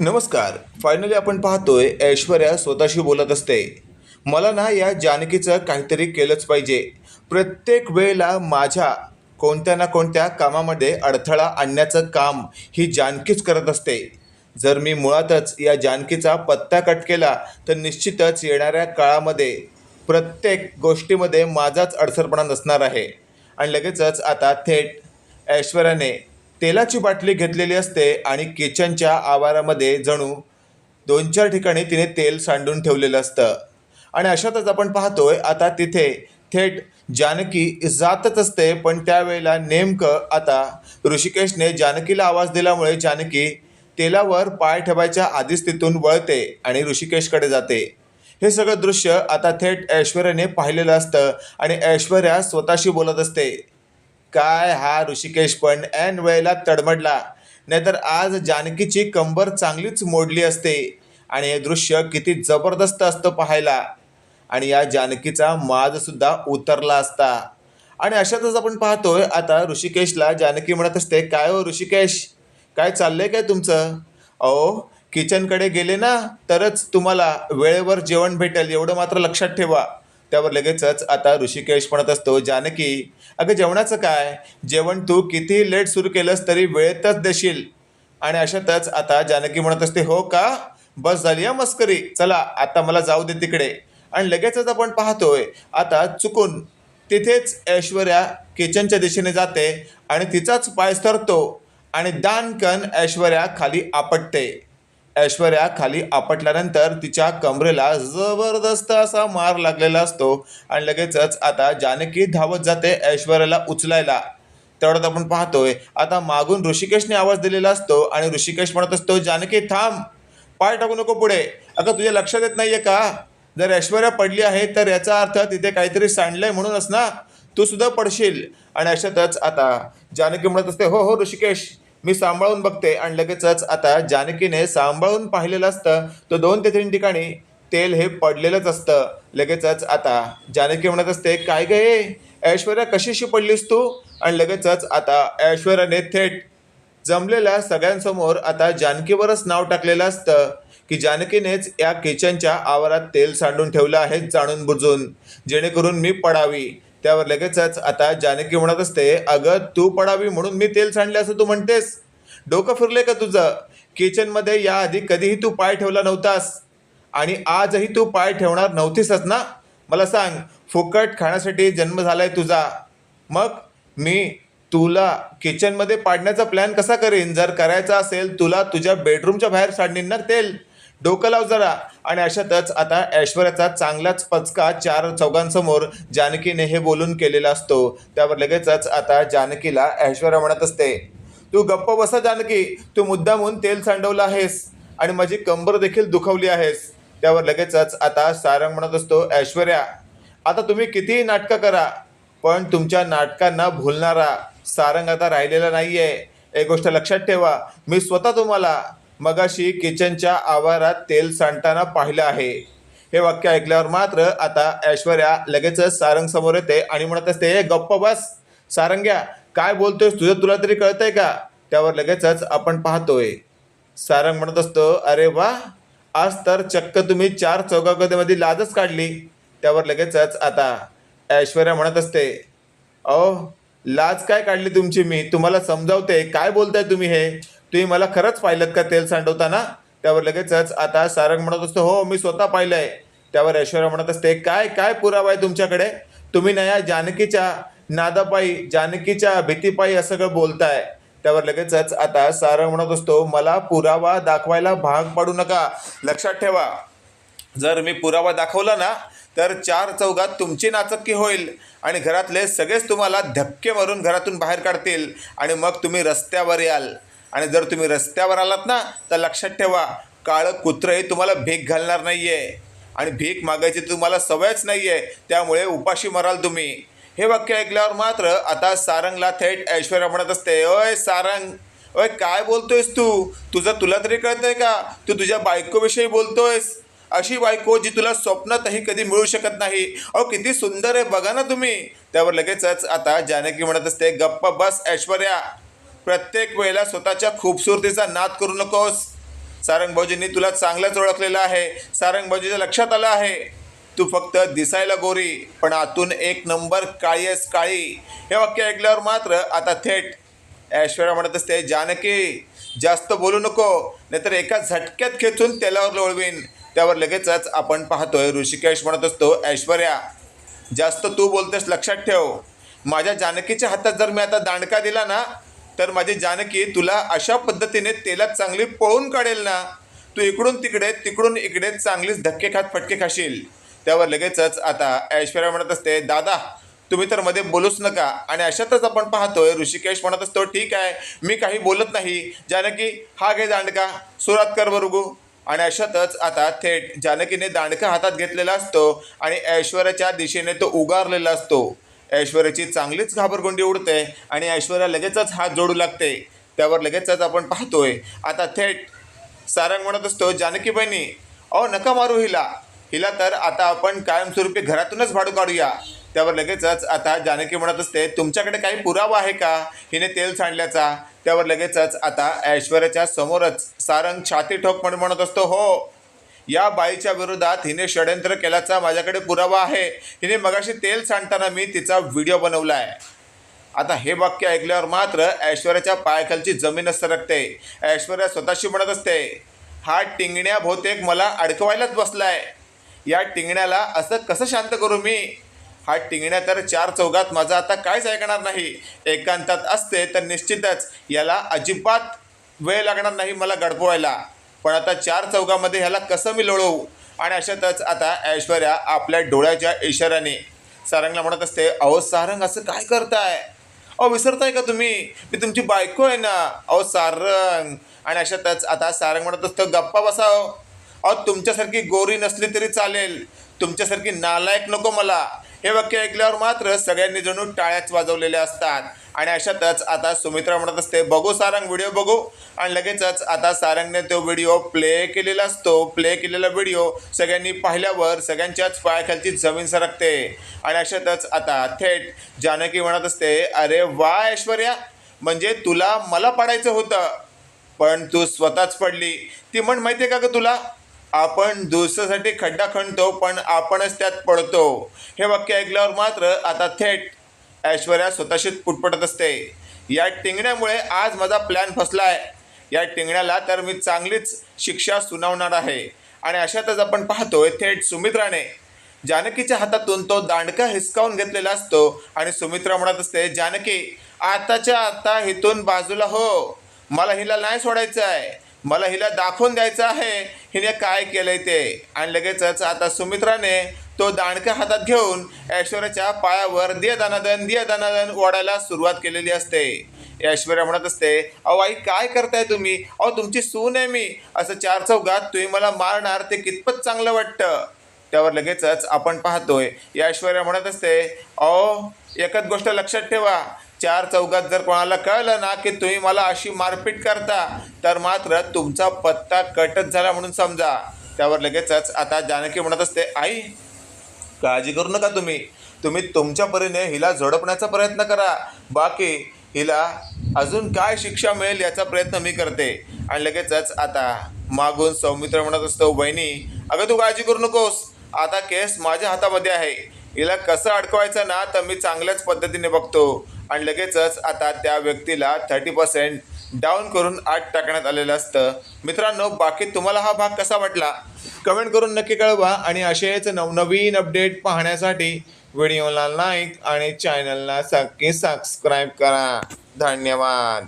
नमस्कार. फायनली आपण पाहतोय ऐश्वर्या स्वतःशी बोलत असते. मला ना या जानकीचं काहीतरी केलंच पाहिजे. प्रत्येक वेळेला माझ्या कोणत्या ना कोणत्या कामामध्ये अडथळा आणण्याचं काम ही जानकीच करत असते. जर मी मुळातच या जानकीचा पत्ता कट केला तर निश्चितच येणाऱ्या काळामध्ये प्रत्येक गोष्टीमध्ये माझाच अडसरपणा नसणार आहे. आणि लगेचच आता थेट ऐश्वर्याने तेलाची बाटली घेतलेली असते आणि किचनच्या आवारामध्ये जणू दोन चार ठिकाणी तिने तेल सांडून ठेवलेलं असतं. आणि अशातच आपण पाहतोय आता तिथे थेट जानकी जातच असते पण त्यावेळेला नेमकं आता ऋषिकेशने जानकीला आवाज दिल्यामुळे जानकी तेलावर पाय ठेवायच्या आधीच तिथून वळते आणि ऋषिकेशकडे जाते. हे सगळं दृश्य आता थेट ऐश्वर्याने पाहिलेलं असतं आणि ऐश्वर्या स्वतःशी बोलत असते. काय हा ऋषिकेश पण ऐन वेळेला तडमडला. नाहीतर आज जानकीची कंबर चांगलीच मोडली असते. आणि हे दृश्य किती जबरदस्त असतं पाहायला. आणि या जानकीचा माजसुद्धा उतरला असता. आणि अशातच आपण पाहतोय आता ऋषिकेशला जानकी म्हणत असते काय हो ऋषिकेश? काय चाललंय काय तुमचं? अहो किचनकडे गेले ना तरच तुम्हाला वेळेवर जेवण भेटेल एवढं मात्र लक्षात ठेवा. त्यावर लगेचच आता ऋषिकेश म्हणत असतो जानकी अगं जेवणाचं काय? जेवण तू किती लेट सुरू केलंस तरी वेळेतच देशील. आणि अशातच आता जानकी म्हणत असते हो का? बस झाली हा मस्करी. चला आता मला जाऊ दे तिकडे. आणि लगेचच आपण पाहतोय आता चुकून तिथेच ऐश्वर्या किचनच्या दिशेने जाते आणि तिचाच पाय सरतो आणि दानकन ऐश्वर्या खाली आपटते. ऐश्वर्या खाली आपटल्यानंतर तिच्या कमरेला जबरदस्त असा मार लागलेला असतो. आणि लगेचच आता जानकी धावत जाते ऐश्वर्याला उचलायला. तेवढ्यात आपण पाहतोय आता मागून ऋषिकेशने आवाज दिलेला असतो आणि ऋषिकेश म्हणत असतो जानकी थांब. पाय टाकू नको पुढे. अगं तुझ्या लक्षात येत नाहीये का? जर ऐश्वर्या पडली आहे तर याचा अर्थ तिथे काहीतरी सांडलंय म्हणूनच ना? तू सुद्धा पडशील. आणि अशातच आता जानकी म्हणत असते हो हो ऋषिकेश. मी सांभाळून बघते आणि लगेचच आता जानकीने सांभाळून पाहिलेलं असतं. तर दोन ते तीन ठिकाणी तेल हे पडलेलंच असतं. लगेचच आता जानकी म्हणत असते काय गे ऐश्वर्या कशीशी पडलीस तू? आणि लगेचच आता ऐश्वर्याने थेट जमलेल्या सगळ्यांसमोर आता जानकीवरच नाव टाकलेलं असतं की जानकीनेच या किचनच्या आवारात तेल सांडून ठेवलं आहे जाणून बुजून. जेणेकरून मी पडावी. त्यावर लगेचच आता जानकी म्हणत असते. अगं तू पडावी म्हणून मी तेल सांडले असं तू म्हणतेस. डोकं फिरले का तुझं? किचनमध्ये याआधी कधीही तू पाय ठेवला नव्हतास. आणि आजही तू पाय ठेवणार नव्हतीसच ना? मला सांग फुकट खाण्यासाठी जन्म झालाय तुझा. मग मी तुला किचनमध्ये पाडण्याचा प्लॅन कसा करीन? जर करायचा असेल तुला तुझ्या बेडरूमच्या बाहेर सांडणीन ना तेल. डोकं लाव जरा. आणि अशातच आता ऐश्वर्याचा चांगलाच पचका चार चौघांसमोर जानकीने हे बोलून केलेला असतो. त्यावर लगेचच आता जानकीला ऐश्वर्या म्हणत असते तू गप्प बसा जानकी तू मुद्दामून तेल सांडवलं आहेस आणि माझी कंबर देखील दुखवली आहेस. त्यावर लगेचच आता सारंग म्हणत असतो ऐश्वर्या आता तुम्ही कितीही नाटकं करा पण तुमच्या नाटकांना भुलणारा सारंग आता राहिलेला नाही आहे एक गोष्ट लक्षात ठेवा मी स्वतः तुम्हाला मगाशी किचनच्या आवारात तेल सांडताना पाहिलं आहे. हे वाक्य ऐकल्यावर मात्र आता ऐश्वर्या लगेचच सारंग समोर येते आणि म्हणत असते हे गप्प बस सारंग्या काय बोलतोयस? तुझं तुला तरी कळतंय का? त्यावर लगेचच आपण पाहतोय. सारंग म्हणत असतो अरे वा आज तर चक्क तुम्ही चार चौकामध्ये लाजच काढली. त्यावर लगेचच आता ऐश्वर्या म्हणत असते अहो लाज काय काढली तुमची मी? तुम्हाला समजावते. काय बोलताय तुम्ही हे? तुम्ही मला खरंच पाहिलं का तेल सांडवताना? त्यावर लगेचच आता सारंग म्हणत असतो हो मी स्वतः पाहिलं आहे त्यावर ऐश्वर्या म्हणत असते काय काय पुरावा आहे तुमच्याकडे? तुम्ही ना या जानकीच्या नादापायी जानकीच्या भीतीपायी असं सगळं बोलताय? त्यावर लगेचच आता सारंग म्हणत असतो मला पुरावा दाखवायला भाग पाडू नका. लक्षात ठेवा. जर मी पुरावा दाखवला ना तर चार चौघात तुमची नाचक्की होईल आणि घरातले सगळेच तुम्हाला धक्के मारून घरातून बाहेर काढतील आणि मग तुम्ही रस्त्यावर याल. आणि जर तुम्ही रस्त्यावर आलात ना तर लक्षात ठेवा काळं कुत्रंही तुम्हाला भीक घालणार नाही आहे आणि भीक मागायची तुम्हाला सवयच नाही आहे त्यामुळे उपाशी मराल तुम्ही. हे वाक्य ऐकल्यावर मात्र आता सारंगला थेट ऐश्वर्या म्हणत असते ओय सारंग ओय काय बोलतोयस तू? तुझं तुला तरी कळतंय का? तू तुझ्या बायकोविषयी बोलतोयस. अशी बायको जी तुला स्वप्नातही कधी मिळू शकत नाही. अहो किती सुंदर आहे बघा ना तुम्ही. त्यावर लगेचच आता जानकी म्हणत असते गप्प बस ऐश्वर्या. प्रत्येक वेळेला स्वतःच्या खूबसूरतीचा नाद करू नकोस. सारंग भाऊजींनी तुला चांगलंच ओळखलेलं आहे. सारंग भाऊजीच्या लक्षात आलं आहे. तू फक्त दिसायला गोरी पण आतून एक नंबर काळी आहेस काळी. हे वाक्य ऐकल्यावर मात्र आता थेट ऐश्वर्या म्हणत असते जानकी जास्त बोलू नको नाहीतर एका झटक्यात खेचून तेलावर लोळवीन. त्यावर लगेचच आपण पाहतोय ऋषिकेश म्हणत असतो ऐश्वर्या जास्त तू बोलतेस लक्षात ठेव. माझ्या जानकीच्या हातात जर मी आता दांडका दिला ना तर माझी जानकी तुला अशा पद्धतीने तेलात चांगली पळून काढेल ना तू इकडून तिकडे तिकडून इकडे चांगलीच धक्के खात फटके खाशील. त्यावर लगेचच आता ऐश्वर्या म्हणत असते दादा तुम्ही तर मध्ये बोलूच नका. आणि अशातच आपण पाहतोय ऋषिकेश म्हणत असतो ठीक आहे मी काही बोलत नाही. जानकी हा घे दांडका सुरात कर बरुगू आणि अशातच आता थेट जानकीने दांडका हातात घेतलेला असतो आणि ऐश्वर्याच्या दिशेने तो उगारलेला असतो. ऐश्वर्याची चांगलीच घाबरगुंडी उडते आणि ऐश्वर्या लगेचच हात जोडू लागते. त्यावर लगेचच आपण पाहतोय. आता थेट सारंग म्हणत असतो जानकी बहिणी अहो नका मारू हिला. हिला तर आता आपण कायमस्वरूपी घरातूनच भाडू काढूया. त्यावर लगेचच आता जानकी म्हणत असते तुमच्याकडे काही पुरावा आहे का? हिने तेल सांडल्याचा. त्यावर लगेचच आता ऐश्वर्याच्या समोरच सारंग छाती ठोक म्हणून म्हणत असतो हो या बाईच्या विरोधात हिने षडयंत्र केल्याचा माझ्याकडे पुरावा आहे. हिने मगाशी तेल सांडताना मी तिचा व्हिडिओ बनवला आहे आता हे वाक्य ऐकल्यावर मात्र ऐश्वर्याच्या पायाखालची जमीनच सरकते. ऐश्वर्या स्वतःशी म्हणत असते हा टिंगण्या बहुतेक मला अडकवायलाच बसलाय. या टिंगण्याला असं कसं शांत करू मी? हा टिंगण्या तर चार चौघात माझा आता काहीच ऐकणार नाही. एकांतात असते तर निश्चितच याला अजिबात वेळ लागणार नाही मला गडपवायला पण आता चार चौघामध्ये ह्याला कसं मी लोळवू? आणि अशातच आता ऐश्वर्या आपल्या डोळ्याच्या इशाऱ्याने सारंगला म्हणत असते अहो सारंग असं काय करताय? अहो विसरताय का तुम्ही? मी तुमची बायको आहे ना. अहो सारंग. आणि अशातच आता सारंग म्हणत असतं गप्पा बसाव अहो तुमच्यासारखी गोरी नसली तरी चालेल. तुमच्यासारखी नालायक नको मला. हे वाक्य ऐकल्यावर मात्र सगळ्यांनी जणू टाळ्याच वाजवलेल्या असतात. आणि अशातच आता सुमित्रा म्हणत असते बघू सारंग व्हिडिओ बघू. आणि लगेचच आता सारंगने तो व्हिडिओ प्ले केलेला असतो प्ले केलेला व्हिडिओ सगळ्यांनी पाहिल्यावर सगळ्यांच्याच पायाखालची जमीन सरकते. आणि अशातच आता थेट जानकी म्हणत असते अरे वा ऐश्वर्या म्हणजे तुला मला पाडायचं होतं पण तू स्वतःच पडली. ती म्हण माहिती आहे का ग तुला? आपण दुसऱ्यासाठी खड्डा खणतो पण आपणच त्यात पडतो. हे वाक्य ऐकल्यावर मात्र आता थेट ऐश्वर्या स्वतःशीच पुटपटत असते. या टिंगण्यामुळे आज माझा प्लॅन फसला आहे या टिंगण्याला तर मी चांगलीच शिक्षा सुनावणार आहे. आणि अशातच आपण पाहतोय थेट सुमित्राने. जानकीच्या हातातून तो दांडका हिसकावून घेतलेला असतो आणि सुमित्रा म्हणत असते जानकी आताच्या आता हिथून बाजूला हो. मला हिला नाही सोडायचं आहे मला हिला दाखवून द्यायचं आहे. हिने काय केलंय ते? आणि लगेचच आता सुमित्राने तो दांडक्या हातात घेऊन ऐश्वर्याच्या पायावर दिय दानादन दिय दानादन ओढायला सुरुवात केलेली असते. ऐश्वर्या म्हणत असते अहो आई काय करताय तुम्ही? अहो तुमची सून आहे मी. असं चार चौघात तुम्ही मला मारणार ते कितपत चांगलं वाटतं? त्यावर लगेचच आपण पाहतोय ऐश्वर्या म्हणत असते अहो एकच गोष्ट लक्षात ठेवा. चार चौघात जर कोणाला कळलं ना की तुम्ही मला अशी मारपीट करता तर मात्र तुमचा पत्ता कटच झाला म्हणून समजा. त्यावर लगेचच आता जानकी म्हणत असते आई काळजी करू नका तुम्ही. तुम्ही तुमच्या परीने हिला झोडपण्याचा प्रयत्न करा. बाकी हिला अजून काय शिक्षा मिळेल याचा प्रयत्न मी करते. आणि लगेचच आता मागून सौमित्र म्हणत असतो वहिनी अगं तू काळजी करू नकोस. आता केस माझ्या हातामध्ये आहे. हिला कसं अडकवायचं ना तर मी चांगल्याच पद्धतीने बघतो. आणि लगेचच आता त्या व्यक्तीला थर्टी पर्सेंट डाऊन करून आत टाकण्यात आलेलं असतं. मित्रांनो बाकी तुम्हाला हा भाग कसा वाटला? कमेंट करून नक्की कळवा आणि असेच नवनवीन अपडेट पाहण्यासाठी व्हिडिओला लाईक आणि चॅनलला नक्की सबस्क्राईब करा. धन्यवाद.